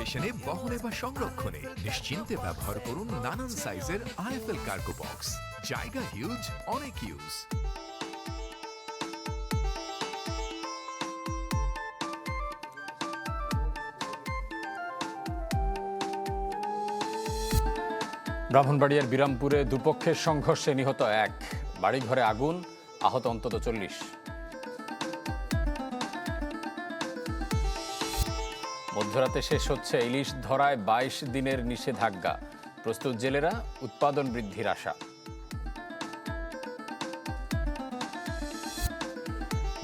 অকেশনে বহনে বা সংরক্ষণে নিশ্চিন্তে ব্যবহার করুন নানান সাইজের আইএফএল কার্গো বক্স জায়গা হিউজ অনেক ইউজ ব্রাহ্মণবাড়িয়ার বিরামপুরে দুপক্ষের সংঘর্ষে নিহত এক। বাড়িঘরে আগুন, আহত অন্তত চল্লিশ। মধ্যরাতে শেষ হচ্ছে ইলিশ ধরায় বাইশ দিনের নিষেধাজ্ঞা। প্রস্তুত জেলেরা, উৎপাদন বৃদ্ধির আশা।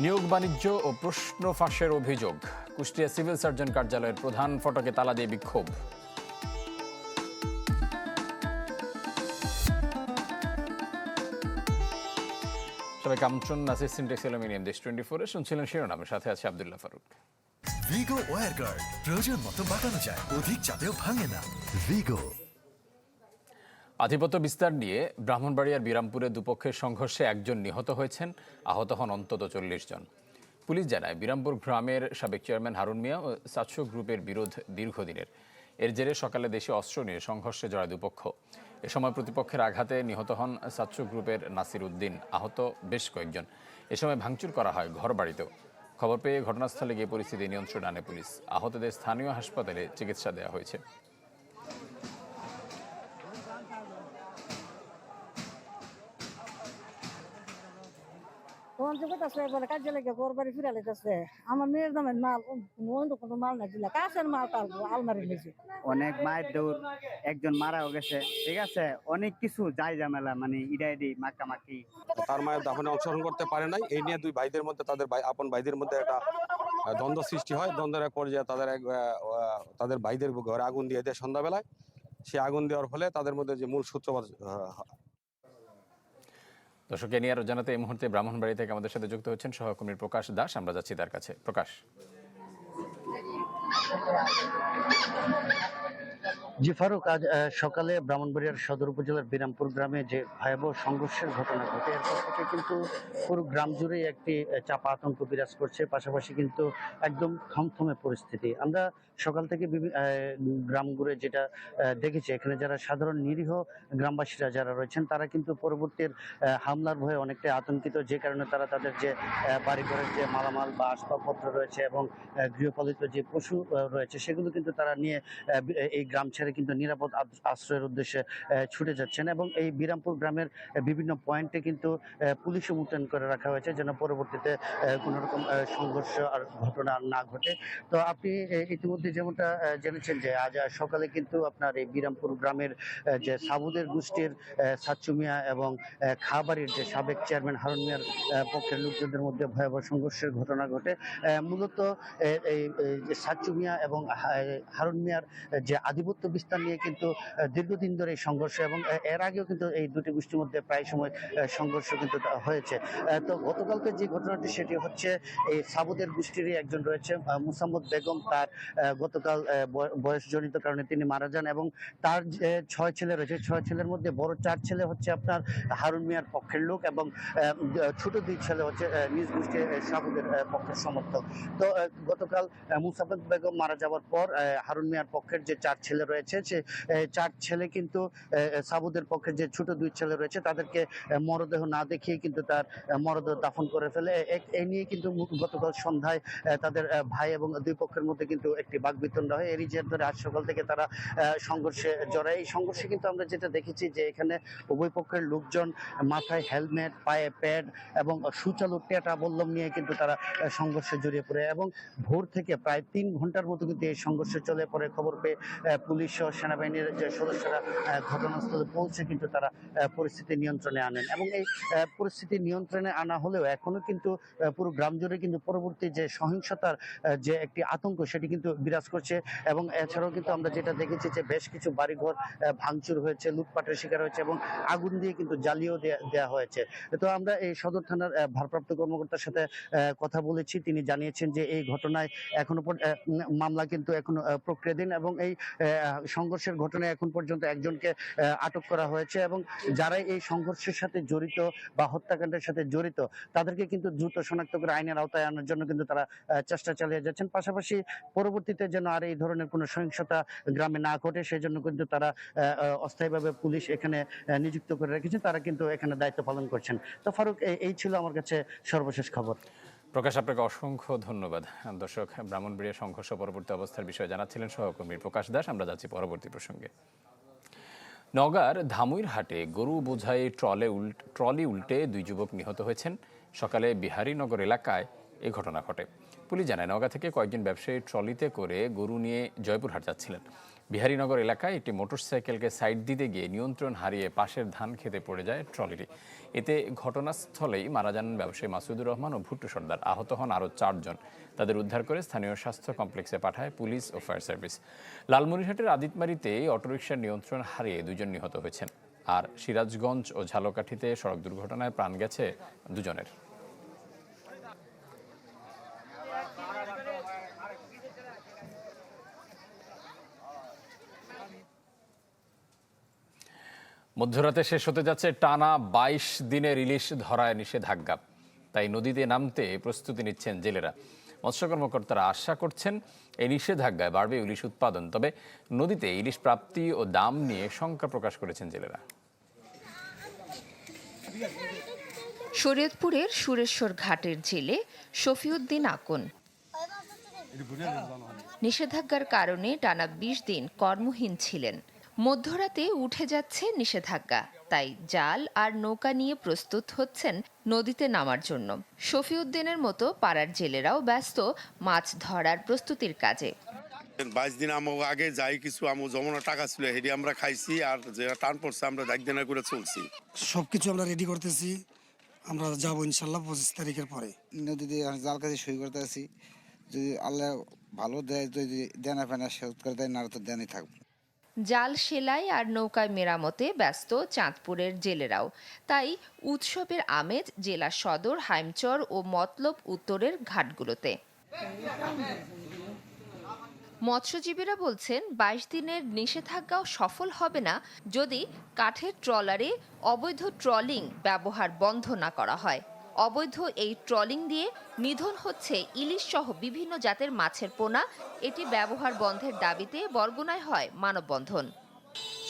নিয়োগ বাণিজ্য ও প্রশ্ন ফাঁসের অভিযোগ। কুষ্টিয়া সিভিল সার্জন কার্যালয়ের প্রধান ফটকে তালা দিয়ে বিক্ষোভ। সবাইকে আমন্ত্রণ Nasir Syntex aluminium Desh twenty ফোরে শুনছিলেন শিরোনামের সাথে আছে আবদুল্লাহ ফারুক। ভিগো ওয়ার গার্ড প্রয়োজন মতো বাঁকানো যায় অধিক চাপেও ভাঙে না। ভিগো আধিপত্য বিস্তার নিয়ে ব্রাহ্মণবাড়িয়ার বিরামপুরে দুপক্ষের সংঘর্ষে একজন নিহত হয়েছেন আহত হন অন্তত চল্লিশ জন। পুলিশ জানায় বিরামপুর গ্রামের সাবেক চেয়ারম্যান হারুন মিয়া ও সাতশো গ্রুপের বিরোধ দীর্ঘদিনের। এর জেরে সকালে দেশে অস্ত্র নিয়ে সংঘর্ষে জড়ায় দুপক্ষ। এ সময় প্রতিপক্ষের আঘাতে নিহত হন সাতশো গ্রুপের নাসির উদ্দিন আহত বেশ কয়েকজন। এ সময় ভাঙচুর করা হয় ঘর বাড়িতেও খবর পেয়ে ঘটনাস্থলে গিয়ে পরিস্থিতি নিয়ন্ত্রণ আনে পুলিশ। আহতদের স্থানীয় হাসপাতালে চিকিৎসা দেওয়া হয়েছে। তখন যে কথা বলে কাজে লেগে ঘর বাড়ি ফিরে লেগেছে আমার মেয়ের দামের মাল অন্য কোনো মাল না দিলা। কাছের মাল টালবো আলমারির নিচে অনেক মায়ের দৌড় একজন মারাও গেছে। ঠিক আছে অনেক কিছু যাই ঝামেলা মানে ইডা ইডি মাকামাকি তার মায়ের দাফনে অংশগ্রহণ করতে পারে নাই। এই নিয়ে দুই ভাইদের মধ্যে তাদের আপন ভাইদের মধ্যে একটা দ্বন্দ্ব সৃষ্টি হয়। দ্বন্দ্বের এক পর্যায়ে তাদের এক তাদের ভাইদের ঘরে আগুন দিয়ে দেয় সন্ধ্যাবেলায়। সে আগুন দেওয়ার ফলে তাদের মধ্যে যে মূল সূত্রপাত দর্শক, এ নিয়ে আরও জানাতে এই মুহূর্তে ব্রাহ্মণবাড়ি থেকে আমাদের সাথে যুক্ত হচ্ছেন সহকর্মী প্রকাশ দাস। আমরা যাচ্ছি তার কাছে। প্রকাশ। জি, ফারুক, আজ সকালে ব্রাহ্মণবাড়িয়ার সদর উপজেলার বিরামপুর গ্রামে যে ভয়াবহ সংঘর্ষের ঘটনা ঘটে এরপর থেকে কিন্তু পুরো গ্রাম জুড়েই একটি চাপা আতঙ্ক বিরাজ করছে। পাশাপাশি কিন্তু একদম থমথমে পরিস্থিতি। আমরা সকাল থেকে গ্রাম ঘুরে যেটা দেখেছি এখানে যারা সাধারণ নিরীহ গ্রামবাসীরা যারা রয়েছেন তারা কিন্তু পরবর্তীর হামলার ভয়ে অনেকটাই আতঙ্কিত যে কারণে তারা তাদের যে বাড়িঘরের যে মালামাল বা আসবাবপত্র রয়েছে এবং গৃহপালিত যে পশু রয়েছে সেগুলো কিন্তু তারা নিয়ে এই গ্রাম ছেড়ে কিন্তু নিরাপদ আশ্রয়ের উদ্দেশ্যে ছুটে যাচ্ছেন এবং এই বিরামপুর গ্রামের বিভিন্ন পয়েন্টে কিন্তু পুলিশও মোতায়েন করে রাখা হয়েছে যেন পরবর্তীতে আহ, কোনো রকম সংঘর্ষ আর ঘটনা না ঘটে। তো আপনি আহ, ইতিমধ্যে যেমনটা জেনেছেন যে আজ সকালে কিন্তু আপনার এই বিরামপুর গ্রামের যে সাবুদের গোষ্ঠীর আহ, সাচ্চু মিয়া এবং খাবারের যে সাবেক চেয়ারম্যান হারুন মিয়ার পক্ষের লোকজনদের মধ্যে ভয়াবহ সংঘর্ষের ঘটনা ঘটে। মূলত এই এই যে সাচ্চু মিয়া এবং হারুন মিয়ার যে আধিপত্য বিস্তার নিয়ে কিন্তু দীর্ঘদিন ধরে এই সংঘর্ষ এবং এর আগেও কিন্তু এই দুটি গোষ্ঠীর মধ্যে প্রায় সময় সংঘর্ষ কিন্তু হয়েছে। তো গতকালকে যে ঘটনাটি সেটি হচ্ছে এই সাবুদের গোষ্ঠীরই একজন রয়েছে মুসাম্মদ বেগম তার গতকাল বয়সজনিত কারণে তিনি মারা যান এবং তার যে ছয় ছেলে রয়েছে ছয় ছেলের মধ্যে বড় চার ছেলে হচ্ছে আপনার হারুন মিয়ার পক্ষের লোক এবং ছোট দুই ছেলে হচ্ছে নিজ সাবুদের আহ, পক্ষের সমর্থক। তো গতকাল আহ, মুসাফেদ বেগম মারা যাওয়ার পর হারুন মিয়ার পক্ষের যে চার ছেলে রয়েছে সে চার ছেলে কিন্তু সাবুদের পক্ষের যে ছোট দুই ছেলে রয়েছে তাদেরকে মরদেহ না দেখিয়ে কিন্তু তার মরদেহ দাফন করে ফেলে। এ- নিয়ে কিন্তু গতকাল সন্ধ্যায় তাদের ভাই এবং দুই পক্ষের মধ্যে কিন্তু একটি বাগবিতণ্ডা হয় এরই জের ধরে আজ সকাল থেকে তারা সংঘর্ষে জড়ায়। এই সংঘর্ষে কিন্তু আমরা যেটা দেখেছি যে এখানে উভয় পক্ষের লোকজন মাথায় হেলমেট, পায়ে প্যাড এবং সুচালু টেটা বল্লম নিয়ে কিন্তু তারা সংঘর্ষে জড়িয়ে পড়ে এবং ভোর থেকে প্রায় তিন ঘণ্টার মতো কিন্তু এই সংঘর্ষে চলে পড়ে খবর পেয়ে পুলিশ সহ সেনাবাহিনীর যে সদস্যরা ঘটনাস্থলে পৌঁছে কিন্তু তারা পরিস্থিতি নিয়ন্ত্রণে আনেন এবং এই পরিস্থিতি নিয়ন্ত্রণে আনা হলেও এখনও কিন্তু পুরো গ্রাম জুড়ে কিন্তু পরবর্তী যে সহিংসতার যে একটি আতঙ্ক সেটি কিন্তু বিরাজ করছে এবং এছাড়াও কিন্তু আমরা যেটা দেখেছি যে বেশ কিছু বাড়িঘর ভাঙচুর হয়েছে, লুটপাটের শিকার হয়েছে এবং আগুন দিয়ে কিন্তু জ্বালিয়েও দেয়া হয়েছে। তো আমরা এই সদর থানার ভারপ্রাপ্ত কর্মকর্তার সাথে কথা বলেছি। তিনি জানিয়েছেন যে এই ঘটনায় এখনও মামলা কিন্তু এখনও প্রক্রিয়াধীন এবং এই সংঘর্ষের ঘটনায় এখন পর্যন্ত একজনকে আটক করা হয়েছে এবং যারা এই সংঘর্ষের সাথে জড়িত বা হত্যাকাণ্ডের সাথে জড়িত, তাদেরকে কিন্তু দ্রুত শনাক্ত করে আইনের আওতায় আনার জন্য কিন্তু তারা চেষ্টা চালিয়ে যাচ্ছেন। পাশাপাশি পরবর্তীতে যেন আর এই ধরনের কোনো সহিংসতা গ্রামে না ঘটে সেই জন্য কিন্তু তারা অস্থায়ীভাবে পুলিশ এখানে নিযুক্ত করে রেখেছেন তারা কিন্তু এখানে দায়িত্ব পালন করছেন। তো ফারুক এই- ছিল আমার কাছে সর্বশেষ খবর। প্রকাশ, আপনাকে অসংখ্য ধন্যবাদ। দর্শক, ব্রাহ্মণবাড়িয়া সংঘর্ষ পরবর্তী অবস্থার বিষয়ে জানাচ্ছিলেন সহকর্মী প্রকাশ দাস। আমরা যাচ্ছি পরবর্তী প্রসঙ্গে। নগার ধামুইর হাটে গরু বোঝাই ট্রলে ট্রলি উল্টে দুই যুবক নিহত হয়েছেন। সকালে বিহারীনগর এলাকায় এ ঘটনা ঘটে। পুলিশ জানায় নগা থেকে কয়েকজন ব্যবসায়ী ট্রলিতে করে গরু নিয়ে জয়পুরহাট যাচ্ছিলেন। বিহারীনগর এলাকায় একটি মোটরসাইকেলকে সাইড দিতে গিয়ে নিয়ন্ত্রণ হারিয়ে পাশের ধান খেতে পড়ে যায় ট্রলিটি। এতে ঘটনাস্থলেই মারা যান ব্যবসায়ী মাসুদুর রহমান ও ভুট্টু সর্দার। আহত হন আরও চারজন। তাদের উদ্ধার করে স্থানীয় স্বাস্থ্য কমপ্লেক্সে পাঠায় পুলিশ ও ফায়ার সার্ভিস। লালমনিরহাটের আদিতমারিতে অটোরিকশার নিয়ন্ত্রণ হারিয়ে দুজন নিহত হয়েছেন। আর সিরাজগঞ্জ ও ঝালকাঠিতে সড়ক দুর্ঘটনায় প্রাণ গেছে দুজনের। মধ্যরাতে শেষ হতে যাচ্ছে টানা বাইশ দিনে ইলিশ ধরায় নিষেধাজ্ঞা। তাই নদীতে নামতে প্রস্তুতি নিচ্ছেন জেলেরা। মৎস্য কর্মকর্তারা আশা করছেন এই নিষেধাজ্ঞায় বাড়বে ইলিশ উৎপাদন। তবে নদীতে ইলিশ প্রাপ্তি ও দাম নিয়ে শঙ্কা প্রকাশ করেছেন জেলেরা। শরীয়তপুরের সুরেশ্বর ঘাটের জেলে শফিউদ্দিন আকন। নিষেধাজ্ঞার কারণে টানা বিশ দিন কর্মহীন ছিলেন। মধ্যরাতে উঠে যাচ্ছে নিষেধাজ্ঞা। তাই জাল আর নৌকা নিয়ে প্রস্তুত হচ্ছেন নদীতে নামার জন্য। শফিউদ্দিনের মতো পাড়ার জেলেরাও ব্যস্ত মাছ ধরার প্রস্তুতির কাজে। বাইশ দিন আমার আগে যাই কিছু আমার জমানো টাকা ছিল হেডি আমরা খাইছি আর যেটা টান পড়ছে আমরা দাগ দেনা করে চলছি। সব কিছু আমরা রেডি করতেছি। আমরা যাব ইনশাল্লাহ পঁচিশ তারিখের পরে। নদীতে জাল কাছে সই করতে আছি। যদি আল্লাহ ভালো দেয় যদি দেনা ফেনা শোধ করে দেয় না তো দেনই থাকব। জাল সেলাই আর নৌকায় মেরামতে ব্যস্ত চাঁদপুরের জেলেরাও। তাই উৎসবের আমেজ জেলা সদর, হাইমচর ও মতলব উত্তরের ঘাটগুলোতে। মৎস্যজীবীরা বলছেন, বাইশ দিনের নিষেধাজ্ঞাও সফল হবে না যদি কাঠের ট্রলারে অবৈধ ট্রলিং ব্যবহার বন্ধ না করা হয়। অবৈধ এই ট্রলিং দিয়ে নিধন হচ্ছে ইলিশ সহ বিভিন্ন জাতের মাছের পোনা। এটি ব্যবহার বন্ধের দাবিতে বরগুনায় হয় মানববন্ধন।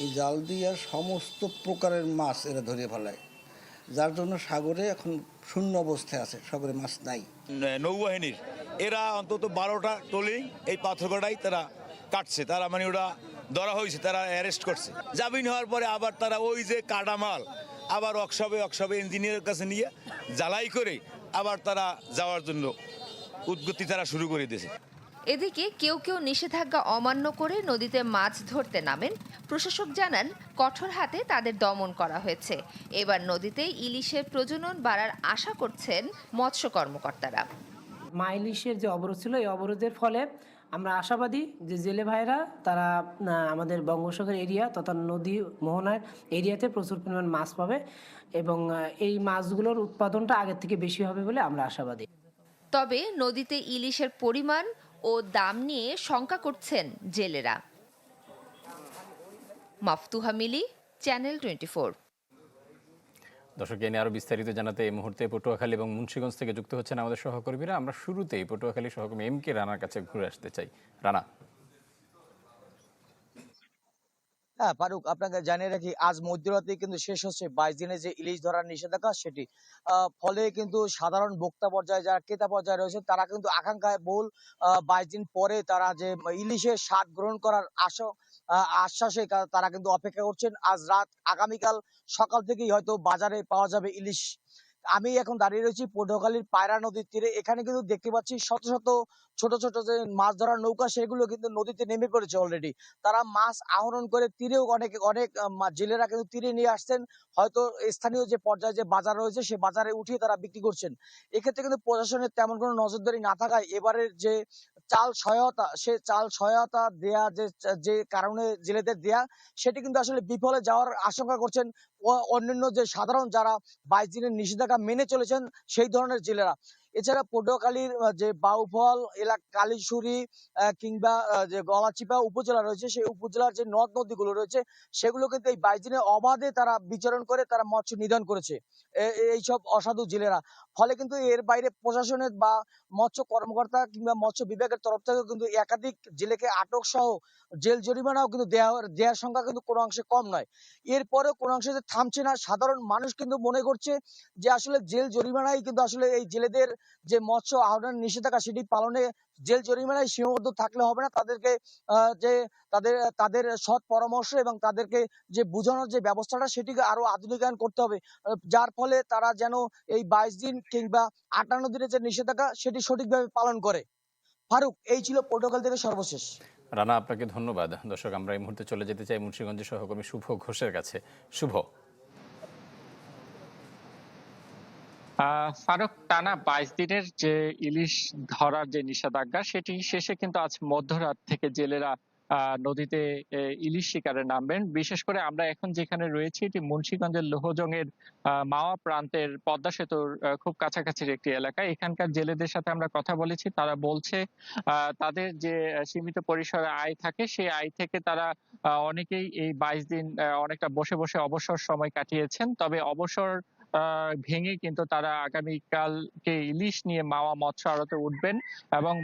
এই জাল দিয়ে সমস্ত প্রকারের মাছ এরা ধরে ফেলায়। যার জন্য সাগরে এখন শূন্য অবস্থায় আছে সাগরে মাছ নাই। নৌবাহিনীর। এরা অন্তত বারোটা ট্রলিং এই পাথরগড়াই তারা কাটছে। তারা মানে ওরা ধরা হয়েছে তারা অ্যারেস্ট করছে। জামিন হওয়ার পরে আবার তারা ওই যে কাটামাল আবার ওয়ার্কশপে ওয়ার্কশপে ইঞ্জিনিয়ারের কাছে নিয়ে জ্বালাই করে আবার তারা যাওয়ার জন্য উদ্গতি তারা শুরু করে দিয়েছে। এদিকে কেউ কেউ নিষেধাজ্ঞা অমান্য করে নদীতে মাছ ধরতে নামেন। প্রশাসক জানান কঠোর হাতে তাদের দমন করা হয়েছে। এবার নদীতে ইলিশের প্রজনন বাড়ার আশা করছেন মৎস্য কর্মকর্তারা। মা ইলিশের যে অবরোধ ছিল এই অবরোধের ফলে আমরা আশাবাদী যে জেলে ভাইরা তারা আমাদের বঙ্গোপসাগর এরিয়া তথা নদী মোহনার এরিয়াতে প্রচুর পরিমাণ মাছ পাবে এবং এই মাছগুলোর উৎপাদনটা আগের থেকে বেশি হবে বলে আমরা আশাবাদী। তবে নদীতে ইলিশের পরিমাণ ও দাম নিয়ে শঙ্কা করছেন জেলেরা। মাফতুহা মিলি, চ্যানেল টোয়েন্টি দর্শক, এ নিয়ে আরও বিস্তারিত জানাতে এই মুহূর্তে পটুয়াখালী এবং মুন্সিগঞ্জ থেকে যুক্ত হচ্ছেন আমাদের সহকর্মীরা। আমরা শুরুতেই পটুয়াখালী সহকর্মী এম কে রানার কাছে ঘুরে আসতে চাই। রানা। হ্যাঁ ফারুক, আপনাকে জানিয়ে রাখি, আজ মধ্যরাতে কিন্তু শেষ হচ্ছে বাইশ দিনের যে ইলিশ ধরার নিষেধাজ্ঞা, সেটি ফলে কিন্তু সাধারণ ভোক্তা পর্যায়ে যারা ক্রেতা পর্যায়ে রয়েছে, তারা কিন্তু আকাঙ্ক্ষায় বহুল বাইশ দিন পরে তারা যে ইলিশের স্বাদ গ্রহণ করার আশা আশ্বাসে তারা কিন্তু অপেক্ষা করছেন। আজ রাত, আগামীকাল সকাল থেকেই হয়তো বাজারে পাওয়া যাবে ইলিশ। আমি এখন দাঁড়িয়ে রয়েছি পটুয়াখালীর পায়রা নদীর তীরে। এখানে কিন্তু দেখতে পাচ্ছি শত শত, ছোট ছোট যে মাছ ধরার নৌকা, সেগুলো কিন্তু নদীতে নেমে পড়েছে অলরেডি তারা মাছ আহরণ করে তীরেও অনেক অনেক জেলেরা কিন্তু তীরে নিয়ে আসছেন। হয়তো স্থানীয় যে পর্যায়ে যে বাজার রয়েছে, সে বাজারে উঠিয়ে তারা বিক্রি করছেন। এক্ষেত্রে কিন্তু প্রশাসনের তেমন কোনো নজরদারি না থাকায় এবারের যে চাল সহায়তা, সে চাল সহায়তা দেয়া, যে যে কারণে জেলেদের দেয়া, সেটি কিন্তু আসলে বিফলে যাওয়ার আশঙ্কা করছেন অন্যান্য যে সাধারণ যারা বাইশ দিনের নিষেধাজ্ঞা মেনে চলেছেন সেই ধরনের জেলেরা। এছাড়া পটুয়াখালীর যে বাউফল এলাকা কালীশুরি কিংবা যে গলাচিপা উপজেলা রয়েছে, সেই উপজেলার যে নদ নদীগুলো রয়েছে, সেগুলো কিন্তু এই বাইশ দিনে অবাধে তারা বিচরণ করে, তারা মৎস্য নিধন করেছে। এইসব অসাধু জেলেরা। ফলে কিন্তু এর বাইরে প্রশাসনের বা মৎস্য কর্মকর্তা কিংবা মৎস্য বিভাগের তরফ থেকে কিন্তু একাধিক জেলেকে আটক সহ জেল জরিমানাও কিন্তু দেওয়া দেওয়ার সংখ্যা কিন্তু কোনো অংশে কম নয়। এরপরেও কোনো অংশে থামছে না, সাধারণ মানুষ কিন্তু মনে করছে যে আসলে জেল জরিমানাই কিন্তু আসলে এই জেলেদের যে মৎস্য আহরণের নিষেধাজ্ঞা সেটি পালনে জেল জরিমানায় সীমাবদ্ধ থাকলে হবে না। তাদেরকে যে তাদের তাদের সৎ পরামর্শ এবং তাদেরকে যে বোঝানোর যে ব্যবস্থাটা সেটিকে আরও আধুনিকায়ন করতে হবে যার ফলে তারা যেন এই বাইশ দিন কিংবা আটান্ন দিনের যে নিষেধাজ্ঞা সেটি সঠিকভাবে পালন করে। ফারুক, এই ছিল প্রোটোকল থেকে সর্বশেষ। রানা, আপনাকে ধন্যবাদ। দর্শক, আমরা এই মুহূর্তে চলে যেতে চাই মুন্সিগঞ্জের সহকর্মী শুভ ঘোষের কাছে। শুভ। ফারুক টানা বাইশ দিনের যে ইলিশ ধরার যে নিষেধাজ্ঞা সেটি শেষে কিন্তু আজ মধ্যরাত থেকে জেলেরা নদীতে ইলিশ শিকারে নামবেন। বিশেষ করে আমরা এখন যেখানে রয়েছি এটি মুন্সিগঞ্জের লোহজংয়ের আহ, মাওয়া প্রান্তের পদ্মা সেতুর খুব কাছাকাছির একটি এলাকা এখানকার জেলেদের সাথে আমরা কথা বলেছি। তারা বলছে তাদের যে সীমিত পরিসরে আয় থাকে সেই আয় থেকে তারা অনেকেই এই বাইশ দিন অনেকটা বসে বসে অবসর সময় কাটিয়েছেন। তবে অবসর ভেঙে কিন্তু তারা আগামীকালকে ইলিশ নিয়ে মাওয়া মৎস্য আড়তে উঠবেন এবং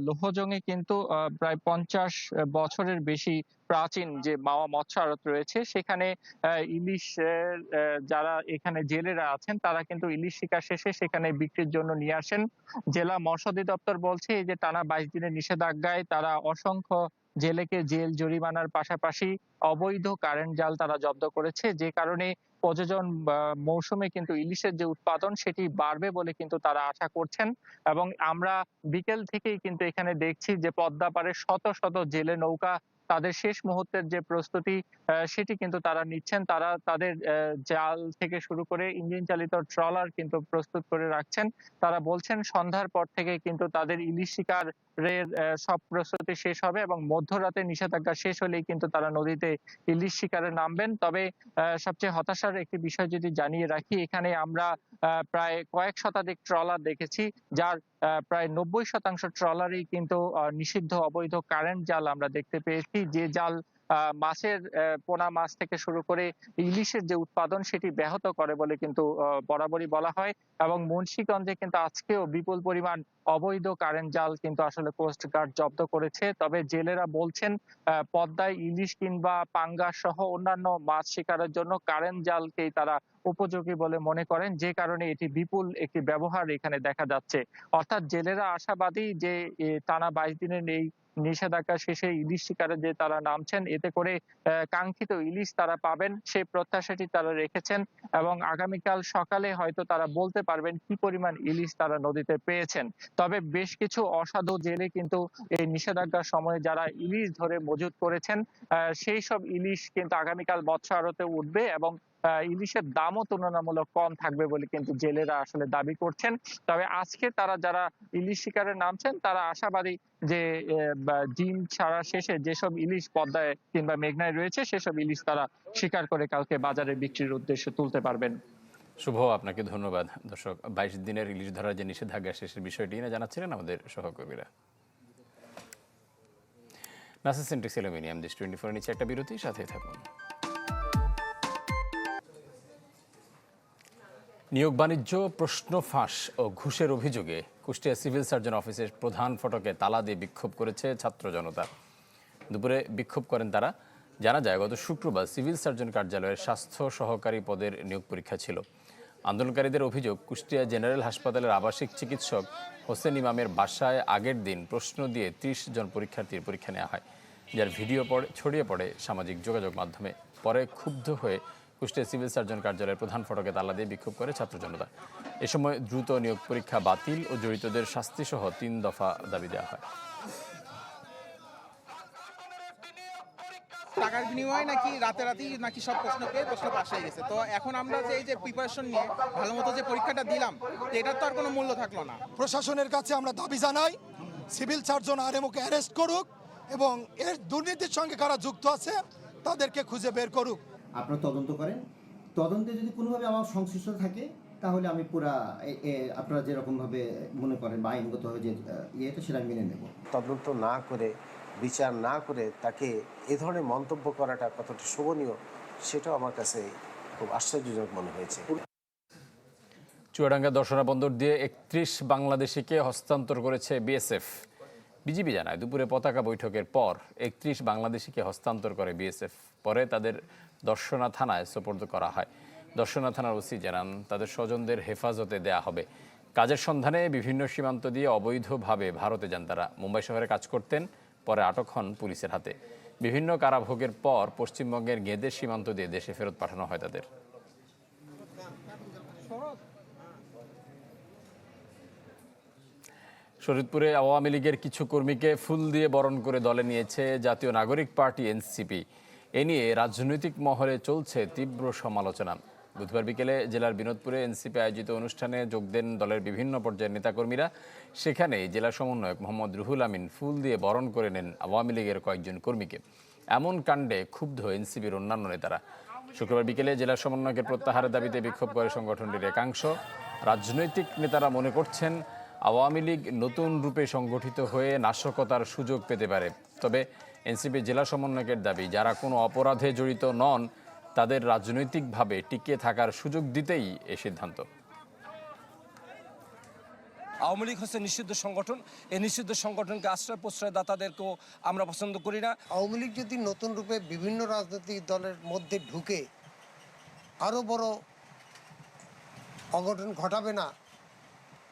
লোহজংয়ে কিন্তু প্রায় পঞ্চাশ বছরের বেশি প্রাচীন যে মাওয়া মৎস্য আড়ত রয়েছে সেখানে আহ, ইলিশের যারা এখানে জেলেরা আছেন তারা কিন্তু ইলিশ শিকার শেষে সেখানে বিক্রির জন্য নিয়ে আসেন। জেলা মৎস্য অধিদপ্তর বলছে যে টানা বাইশ দিনের নিষেধাজ্ঞায় তারা অসংখ্য জেলেকে জেল জরিমানার পাশাপাশি অবৈধ কারেন্ট জাল তারা জব্দ করেছে। যে কারণে প্রযোজন মৌসুমে কিন্তু ইলিশের যে উৎপাদন সেটি বাড়বে বলে কিন্তু তারা আশা করছেন। এবং আমরা বিকেল থেকেই কিন্তু এখানে দেখছি যে পদ্মা পারে শত শত জেলে নৌকা তাদের শেষ মুহূর্তের যে প্রস্তুতি সেটি কিন্তু তারা নিচ্ছেন। তারা তাদের জাল থেকে শুরু করে ইঞ্জিন চালিত ট্রলার কিন্তু প্রস্তুত করে রাখছেন। তারা বলছেন সন্ধ্যার পর থেকে কিন্তু তাদের ইলিশ শিকারের সব প্রস্তুতি শেষ হবে এবং মধ্যরাতে নিষেধাজ্ঞা শেষ হলেই কিন্তু তারা নদীতে ইলিশ শিকারে নামবেন। তবে সবচেয়ে হতাশার একটি বিষয় যদি জানিয়ে রাখি, এখানে আমরা প্রায় কয়েক শতাধিক ট্রলার দেখেছি, যার প্রায় নব্বই শতাংশ ট্রলারই কিন্তু নিষিদ্ধ অবৈধ কারেন্ট জাল আমরা দেখতে পেয়েছি। যে জাল মাছের পোনা মাছ থেকে শুরু করে ইলিশের যে উৎপাদন সেটি ব্যাহত করে বলে কিন্তু বরাবরই বলা হয়। এবং মুন্সিগঞ্জে কিন্তু আজকেও বিপুল পরিমাণ অবৈধ কারেন্ট জাল কিন্তু আসলে কোস্ট গার্ড জব্দ করেছে। তবে জেলেরা বলছেন পদ্মায় ইলিশ কিংবা পাঙ্গা সহ অন্যান্য মাছ শিকারের জন্য কারেন্ট জালকেই তারা উপযোগী বলে মনে করেন। যে কারণে এটি বিপুল একটি ব্যবহার এখানে দেখা যাচ্ছে। অর্থাৎ জেলেরা আশাবাদী যে টানা বাইশ দিনের এই নিষেধাজ্ঞা শেষে ইলিশ শিকারে যে তারা নামছেন, এতে করে কাঙ্ক্ষিত ইলিশ তারা পাবেন, সেই প্রত্যাশাটি তারা রেখেছেন এবং আগামীকাল সকালে হয়তো তারা বলতে পারবেন কি পরিমাণ ইলিশ তারা নদীতে পেয়েছেন। তবে বেশ কিছু অসাধু জেলে কিন্তু এই নিষেধাজ্ঞার সময় যারা ইলিশ ধরে মজুত করেছেন সেই সব ইলিশ কিন্তু আগামীকাল মৎস্য আড়তে উঠবে এবং ইলিশের দামও তুলনামূলক কম থাকবে বলে কিন্তু জেলেরা আসলে দাবি করছেন। তবে আজকে তারা যারা ইলিশ শিকারে নামছেন, তারা আশাবাদী যে ডিম ছাড়া শেষে যেসব ইলিশ পদ্মায় কিংবা মেঘনায় রয়েছে, সেসব ইলিশ তারা শিকার করে কালকে বাজারে বিক্রির উদ্দেশ্যে তুলতে পারবেন। শুভ, আপনাকে ধন্যবাদ। দর্শক, বাইশ দিনের ইলিশ ধরার যে নিষেধাজ্ঞা শেষের বিষয়টি না জানাচ্ছিলেন আমাদের সহকর্মীরা। নাসিস সেন্ট্রিক্স অ্যালুমিনিয়াম দেশ টোয়েন্টি ফোর নিচে একটা বিরতি সাথে থাকুন। নিয়োগ বাণিজ্য, প্রশ্ন ফাঁস ও ঘুষের অভিযোগে কুষ্টিয়া সিভিল সার্জন অফিসের প্রধান ফটকে তালা দিয়ে বিক্ষোভ করেছে ছাত্র জনতা। দুপুরে বিক্ষোভ করেন তারা। জানা যায়, গত শুক্রবার সিভিল সার্জন কার্যালয়ের স্বাস্থ্য সহকারী পদের নিয়োগ পরীক্ষা ছিল। আন্দোলনকারীদের অভিযোগ, কুষ্টিয়া জেনারেল হাসপাতালের আবাসিক চিকিৎসক হোসেন ইমামের বাসায় আগের দিন প্রশ্ন দিয়ে ত্রিশ জন পরীক্ষার্থীর পরীক্ষা নেওয়া হয়, যার ভিডিও পড়ে, ছড়িয়ে পড়ে সামাজিক যোগাযোগ মাধ্যমে। পরে ক্ষুব্ধ হয়ে কুষ্টিয়া সিভিল সার্জন কার্যালয়ের প্রধান ফটকে তালা দিয়ে বিক্ষোভ করে ছাত্র জনতা। এ সময় দ্রুত নিয়োগ পরীক্ষা বাতিল ও জড়িতদের শাস্তিসহ তিন দফা দাবি দেওয়া হয়। টাকার বিনিময়ে নাকি রাতারাতি নাকি সব প্রশ্ন পেয়ে প্রশ্ন পাশ হয়ে গেছে। তো এখন আমরা যে এই যে প্রিপারেশন নিয়ে ভালো মতো যে পরীক্ষাটা দিলাম এটার তো আর কোনো মূল্য থাকল না। প্রশাসনের কাছে আমরা দাবি জানাই সিভিল সার্জন আর এমওকে অ্যারেস্ট করুক এবং এর দুর্নীতির সঙ্গে কারা যুক্ত আছে তাদেরকে খুঁজে বের করুক। আপনারা তদন্ত করেন। তদন্তে যদি কোনোভাবে আমার সংশ্লিষ্ট থাকে তাহলে আমি পুরা আপনারা যেরকমভাবে মনে করেন বা আইনগত যে ইয়েটা সেটা মেনে নেব। তদন্ত না করে বিচার না করে তাকে এ ধরনের মন্তব্য করাটা কতটা শোভনীয় সেটাও আমার কাছে খুব আশ্চর্যজনক মনে হয়েছে। চুয়াডাঙ্গা দর্শনা বন্দর দিয়ে একত্রিশ বাংলাদেশিকে হস্তান্তর করেছে বিএসএফ। বিজিবি জানায়, দুপুরে পতাকা বৈঠকের পর একত্রিশ বাংলাদেশিকে হস্তান্তর করে বিএসএফ। পরে তাদের দর্শনা থানায় সোপর্দ করা হয়। দর্শনা থানার ওসি জানান, তাদের স্বজনদের হেফাজতে দেয়া হবে। কাজের সন্ধানে বিভিন্ন সীমান্ত দিয়ে অবৈধভাবে ভারতে যান তারা। মুম্বাই শহরে কাজ করতেন, পরে আটক হন পুলিশের হাতে। বিভিন্ন কারাভোগের পর পশ্চিমবঙ্গের গেদের সীমান্ত দিয়ে দেশে ফেরত পাঠানো হয় তাদের। শরীদপুরে আওয়ামী লীগের কিছু কর্মীকে ফুল দিয়ে বরণ করে দলে নিয়েছে জাতীয় নাগরিক পার্টি এনসিপি। এ নিয়ে রাজনৈতিক মহলে চলছে তীব্র সমালোচনা। বুধবার বিকেলে জেলার বিনোদপুরে এনসিপি আয়োজিত অনুষ্ঠানে যোগ দেন দলের বিভিন্ন পর্যায়ের নেতাকর্মীরা। সেখানে জেলা সমন্বয়ক মোহাম্মদ রুহুল আমিন ফুল দিয়ে বরণ করে নেন আওয়ামী লীগের কয়েকজন কর্মীকে। এমন কাণ্ডে ক্ষুব্ধ এনসিপির অন্যান্য নেতারা। শুক্রবার বিকেলে জেলা সমন্বয়কের প্রত্যাহারের দাবিতে বিক্ষোভ করে সংগঠনটির একাংশ। রাজনৈতিক নেতারা মনে করছেন আওয়ামী লীগ নতুন রূপে সংগঠিত হয়ে নাশকতার সুযোগ পেতে পারে। তবে এনসিপি জেলা সমন্বয়কের দাবি যারা কোনো অপরাধে জড়িত নন তাদের রাজনৈতিকভাবে টিকে থাকার সুযোগ দিতেই এ সিদ্ধান্ত। আওয়ামী লীগ হচ্ছে নিষিদ্ধ সংগঠন। এই নিষিদ্ধ সংগঠনকে আশ্রয় প্রশ্রয় প্রশ্রয়দাতাদেরকেও আমরা পছন্দ করি না। আওয়ামী লীগ যদি নতুন রূপে বিভিন্ন রাজনৈতিক দলের মধ্যে ঢুকে আরও বড় অঘটন ঘটাবে না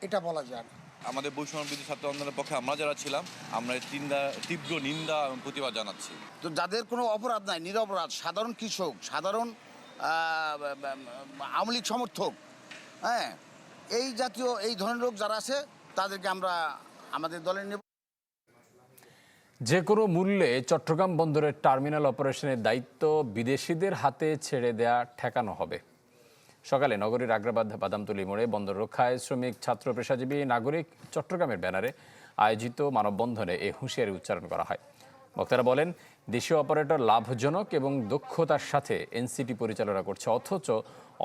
এটা বলা যায় না। আমাদের বৈষম্য বিরোধী ছাত্র আন্দোলনের পক্ষে আমরা যারা ছিলাম আমরা তিনদা তীব্র নিন্দা এবং প্রতিবাদ জানাচ্ছি। তো যাদের কোনো অপরাধ নাই নিরপরাধ সাধারণ কৃষক সাধারণ আওয়ামী লীগ সমর্থক হ্যাঁ এই জাতীয় এই ধরনের লোক যারা আছে তাদেরকে আমরা আমাদের দলে নেব যে কোনো মূল্যে চট্টগ্রাম বন্দরের টার্মিনাল অপারেশনের দায়িত্ব বিদেশিদের হাতে ছেড়ে দেয়া ঠেকানো হবে। সকালে নগরীর আগ্রাবাদ বাদামতলি মোড়ে বন্দর রক্ষায় শ্রমিক, ছাত্র, পেশাজীবী, নাগরিক চট্টগ্রামের ব্যানারে আয়োজিত মানববন্ধনে এ হুঁশিয়ারি উচ্চারণ করা হয়। বক্তারা বলেন, দেশীয় অপারেটর লাভজনক এবং দক্ষতার সাথে এনসিটি পরিচালনা করছে, অথচ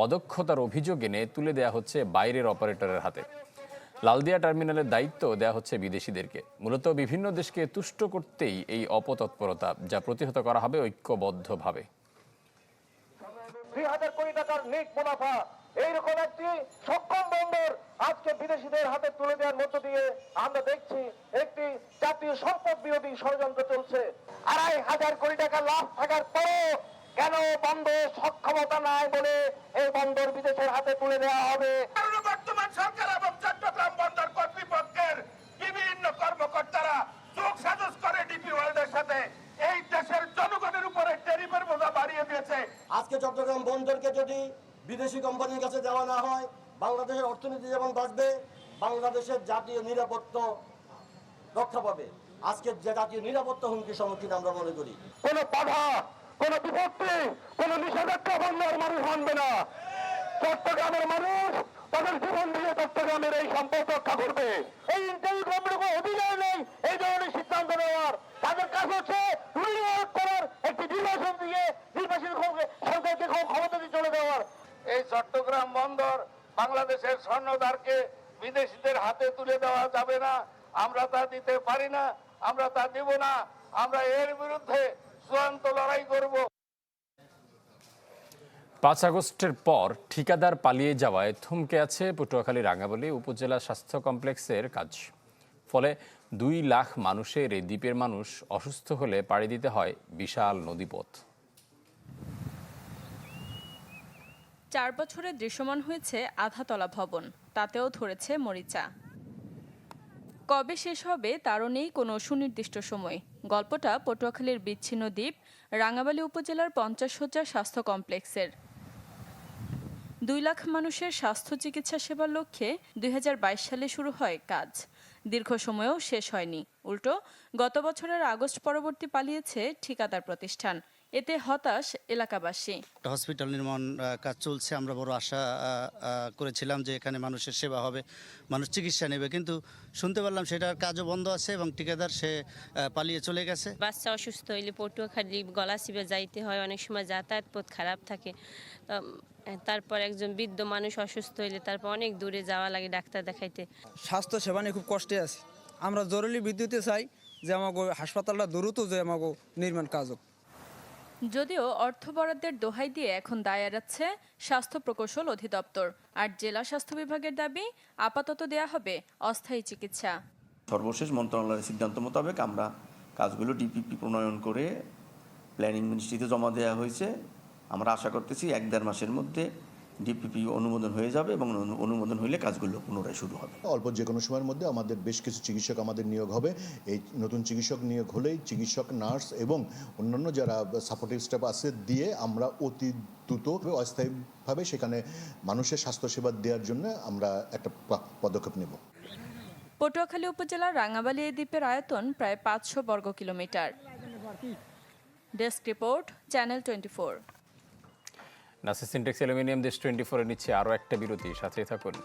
অদক্ষতার অভিযোগ এনে তুলে দেয়া হচ্ছে বাইরের অপারেটরের হাতে। লালদিয়া টার্মিনালের দায়িত্ব দেয়া হচ্ছে বিদেশিদেরকে। মূলত বিভিন্ন দেশকে তুষ্ট করতেই এই অপতৎপরতা যা প্রতিহত করা হবে ঐক্যবদ্ধভাবে। দুই হাজার কোটি টাকার নিক মুনাফা। এইরকম একটি সক্ষম বন্দর আজকে বিদেশিদের হাতে তুলে দেওয়ার মধ্য দিয়ে আমরা দেখছি একটি জাতীয় সম্পদ বিরোধী ষড়যন্ত্র চলছে। আড়াই হাজার কোটি টাকা লাভ থাকার পরও কেন বন্দর সক্ষমতা নাই বলে এই বন্দর বিদেশের হাতে তুলে দেওয়া হবে? বর্তমান সরকার এবং চট্টগ্রাম বন্দর কর্তৃপক্ষের বিভিন্ন কর্মকর্তারা যোগ সাজস করে ডিপি ওয়ার্ল্ডের সাথে বাড়িয়ে দিয়েছে আজকে চট্টগ্রাম বন্দরকে যদি বিদেশি কোম্পানির কাছে দেওয়া না হয় বাংলাদেশের অর্থনীতি যেমন বাঁচবে বাংলাদেশের জাতীয় নিরাপত্তা রক্ষা পাবে। আজকে যে জাতীয় নিরাপত্তা হুমকির সম্মুখীন আমরা মনে করি। কোন বাধা কোন বিপত্তি কোন নিষেধাজ্ঞা বন্ধ মানুষ মানবে না। চট্টগ্রামের মানুষ তাদের জীবন দিয়ে চট্টগ্রামের এই সম্পদ রক্ষা করবে। এই ইন্টারভিউ কোম্পানির অধিকার নেই, এই ধরনের সিদ্ধান্ত নেওয়ার। তাদের কাজ হচ্ছে করার একটি নির্বাচন দিয়ে নির্বাচন সরকারকে ক্ষমতা দিয়ে চলে দেওয়ার এই চট্টগ্রাম বন্দর বাংলাদেশের স্বর্ণধারকে বিদেশিদের হাতে তুলে দেওয়া যাবে না। আমরা তা দিতে পারি না, আমরা তা দিব না। আমরা এর বিরুদ্ধে চূড়ান্ত লড়াই করব। পাঁচ আগস্টের পর ঠিকাদার পালিয়ে যাওয়ায় থমকে আছে পটুয়াখালী রাঙ্গাবলী উপজেলা স্বাস্থ্য কমপ্লেক্সের কাজ। ফলে দুই লাখ মানুষের এই দ্বীপের মানুষ অসুস্থ হলে পাড়ি দিতে হয় বিশাল নদীপথ। চার বছরে দৃশ্যমান হয়েছে আধাতলা ভবন, তাতেও ধরেছে মরিচা। কবে শেষ হবে তারও নেই কোনো সুনির্দিষ্ট সময়। গল্পটা পটুয়াখালীর বিচ্ছিন্ন দ্বীপ রাঙাবালী উপজেলার পঞ্চাশ হাজার স্বাস্থ্য কমপ্লেক্সের। দুই লাখ মানুষের স্বাস্থ্য চিকিৎসা সেবার লক্ষ্যে দু হাজার বাইশ সালে শুরু হয় কাজ। দীর্ঘ সময়েও শেষ হয়নি। উল্টো গত বছরের আগস্ট পরবর্তী পালিয়েছে ঠিকাদার প্রতিষ্ঠান। এতে হতাশ এলাকাবাসী। একটা হসপিটাল নির্মাণ কাজ চলছে। আমরা বড় আশা করেছিলাম যে এখানে মানুষের সেবা হবে মানুষ চিকিৎসা নেবে। কিন্তু শুনতে পারলাম সেটার কাজও বন্ধ আছে এবং ঠিকাদার সে পালিয়ে চলে গেছে। বাচ্চা অসুস্থ হইলে পটুয়াখালী গলা চিপে যাইতে হয় অনেক সময় যাতায়াত পথ খারাপ থাকে। তারপর একজন বৃদ্ধ মানুষ অসুস্থ হইলে তারপর অনেক দূরে যাওয়া লাগে ডাক্তার দেখাইতে। স্বাস্থ্য সেবা নিয়ে খুব কষ্টে আছে। আমরা জরুরি বিদ্যুতে চাই যে আমাকে হাসপাতালটা দ্রুত যে আমাকে নির্মাণ কাজ হোক। যদিও অর্থ বরাদ্দের দোহাই দিয়ে এখন দায় এড়াচ্ছে স্বাস্থ্য প্রকৌশল অধিদপ্তর। আর জেলা স্বাস্থ্য বিভাগের দাবি আপাতত দেয়া হবে অস্থায়ী চিকিৎসা। সর্বশেষ মন্ত্রণালয়ের সিদ্ধান্ত মোতাবেক আমরা কাজগুলো ডিপিপি প্রণয়ন করে প্ল্যানিং মিনিস্ট্রিতে জমা দেওয়া হয়েছে। আমরা আশা করতেছি এক দেড় মাসের মধ্যে ডিপিপি অনুমোদন হয়ে যাবে এবং অনুমোদন হইলে কাজগুলো পুনরায় শুরু হবে। অল্প যে কোনো সময়ের মধ্যে আমাদের বেশ কিছু চিকিৎসক আমাদের নিয়োগ হবে। এই নতুন চিকিৎসক নিয়োগ হলেই চিকিৎসক নার্স এবং অন্যান্য যারা সাপোর্টিভ স্টাফ আছে দিয়ে আমরা অতি দ্রুত অস্থায়ীভাবে সেখানে মানুষের স্বাস্থ্যসেবা দেওয়ার জন্য আমরা একটা পদক্ষেপ নেব। পটুয়াখালী উপজেলার রাঙাবালি এই দ্বীপের আয়তন প্রায় পাঁচশো বর্গ kilometre. Desk report channel twenty four. নাসিস Syntex aluminium দেশ টোয়েন্টি ফোরে নিচ্ছে আরও একটা বিরতি সাথে থাকুন।